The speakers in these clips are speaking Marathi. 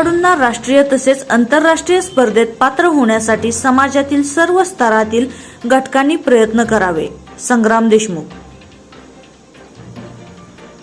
खेळाडूंना राष्ट्रीय तसेच आंतरराष्ट्रीय स्पर्धेत पात्र होण्यासाठी समाजातील सर्व स्तरातील घटकांनी प्रयत्न करावे. संग्राम देशमुख.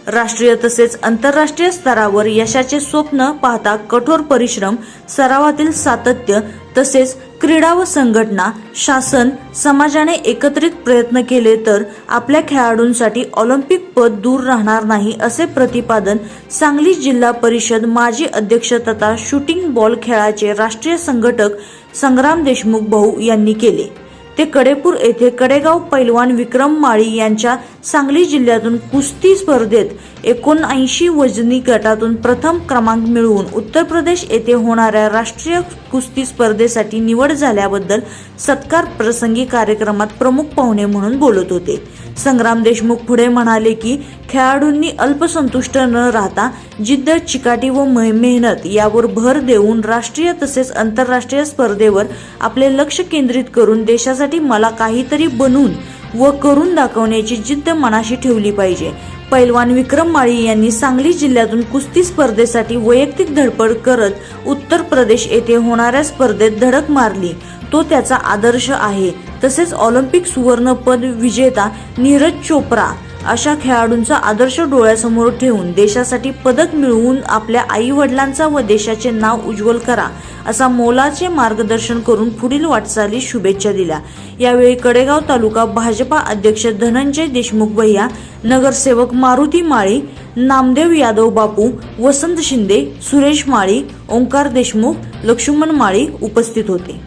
राष्ट्रीय तसेच आंतरराष्ट्रीय स्तरावर यशाचे स्वप्न पाहता कठोर परिश्रम सरावातील सातत्य तसेच क्रीडा व संघटना शासन समाजाने एकत्रित प्रयत्न केले तर आपल्या खेळाडूंसाठी ऑलिम्पिक पद दूर राहणार नाही असे प्रतिपादन सांगली जिल्हा परिषद माजी अध्यक्ष तथा शूटिंग बॉल खेळाचे राष्ट्रीय संघटक संग्राम देशमुख भाऊ यांनी केले. ते कडेपूर येथे कडेगाव पैलवान विक्रम माळी यांच्या सांगली जिल्ह्यातून कुस्ती स्पर्धेत एकोणऐंशी वजनी गटातून प्रथम क्रमांक मिळवून उत्तर प्रदेश येथे होणाऱ्या राष्ट्रीय कुस्ती स्पर्धेसाठी निवड झाल्याबद्दल सत्कार प्रसंगी कार्यक्रमात प्रमुख पाहुणे म्हणून बोलत होते. संग्राम देशमुख पुढे म्हणाले की खेळाडूंनी अल्पसंतुष्ट न राहता जिद्द चिकाटी व मेहनत यावर भर देऊन राष्ट्रीय तसेच आंतरराष्ट्रीय स्पर्धेवर आपले लक्ष केंद्रित करून देशासाठी मला काहीतरी बनवून व करून दाखवण्याची जिद्द मनाशी ठेवली पाहिजे. पैलवान विक्रम माळी यांनी सांगली जिल्ह्यातून कुस्ती स्पर्धेसाठी वैयक्तिक धडपड करत उत्तर प्रदेश येथे होणाऱ्या स्पर्धेत धडक मारली. तो त्याचा आदर्श आहे. तसेच ऑलिम्पिक सुवर्णपद विजेता नीरज चोप्रा अशा खेळाडूंचा आदर्श डोळ्यासमोर ठेवून देशासाठी पदक मिळवून आपल्या आई वडिलांचा व देशाचे नाव उज्ज्वल करा असा मोलाचे मार्गदर्शन करून पुढील वाटचाली शुभेच्छा दिल्या. यावेळी कडेगाव तालुका भाजपा अध्यक्ष धनंजय देशमुख भैया नगरसेवक मारुती माळी नामदेव यादव बापू वसंत शिंदे सुरेश माळी ओंकार देशमुख लक्ष्मण माळी उपस्थित होते.